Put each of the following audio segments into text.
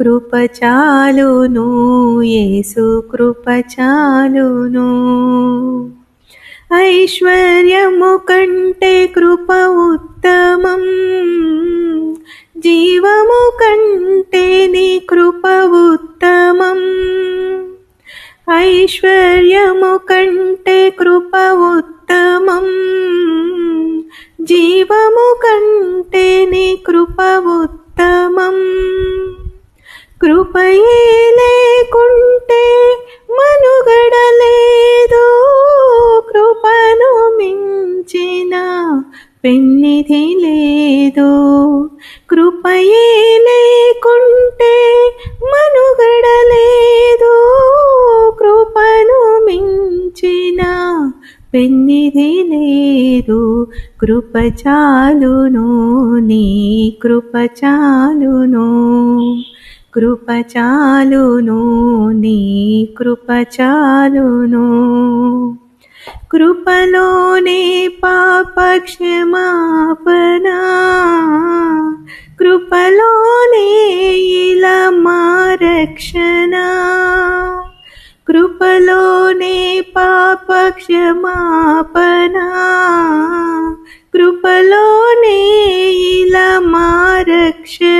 కృపచాలును కృప చాలును యేసు కృప ఐశ్వర్యము కంటే కృప ఉత్తమం జీవము కంటే నీ కృప ఉత్తమం. ఐశ్వర్యము కంటే కృప ఉత్తమం జీవము కంటే నీ కృప ఉత్తమం. కృపయే లేకుంటే మనుగడలేదు. కృపను మించిన పెన్నిధి లేదు. కృపయే లేకుంటే మనుగడలేదు. కృపను మించిన పెన్నిధి లేదు. కృపచాలును నీ కృపచాలును కృపచాలును నీ కృపచాలును. కృపలోనే పాపక్షమాపణ. కృపలోనే ఇలా రక్షణ కృపలోనే పాపక్షమాపణ. కృపలోనే ఇలా మారక్షణ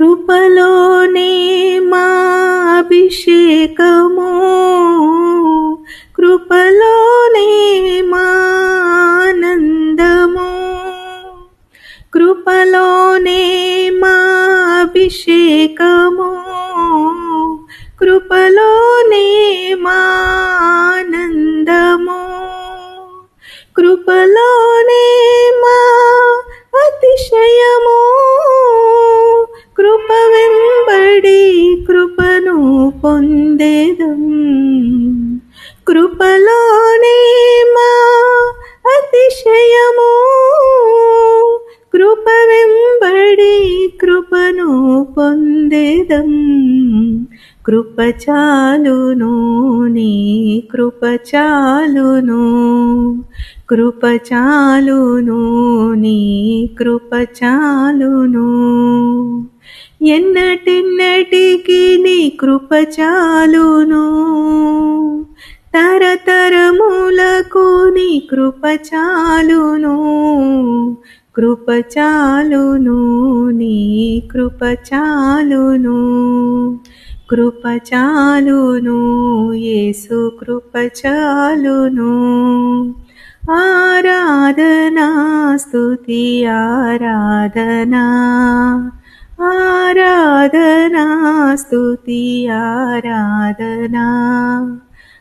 కృపలోనే మా అభిషేకము. కృపలోనే మానందము కృపలోనే మా అభిషేకము. కృపలోనే మానందము కృపలోనే కృపలోనే మా అతిశయము. కృప వెంబడి కృపను పొందేదం. కృప చాలును నీ కృప చాలును కృప చాలును నీ కృప చాలును ఎన్నటిన్నటికి నీ కృప చాలును తరములకు నీ కృపచాలును కృపచాలును నీ కృపచాలును కృపచాలును యేసు కృపచాలును ఆరాధనా స్తుతి ఆరాధనా. ఆరాధనా స్తుతి ఆరాధనా.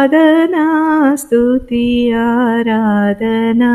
आराधना स्तुति आराधना।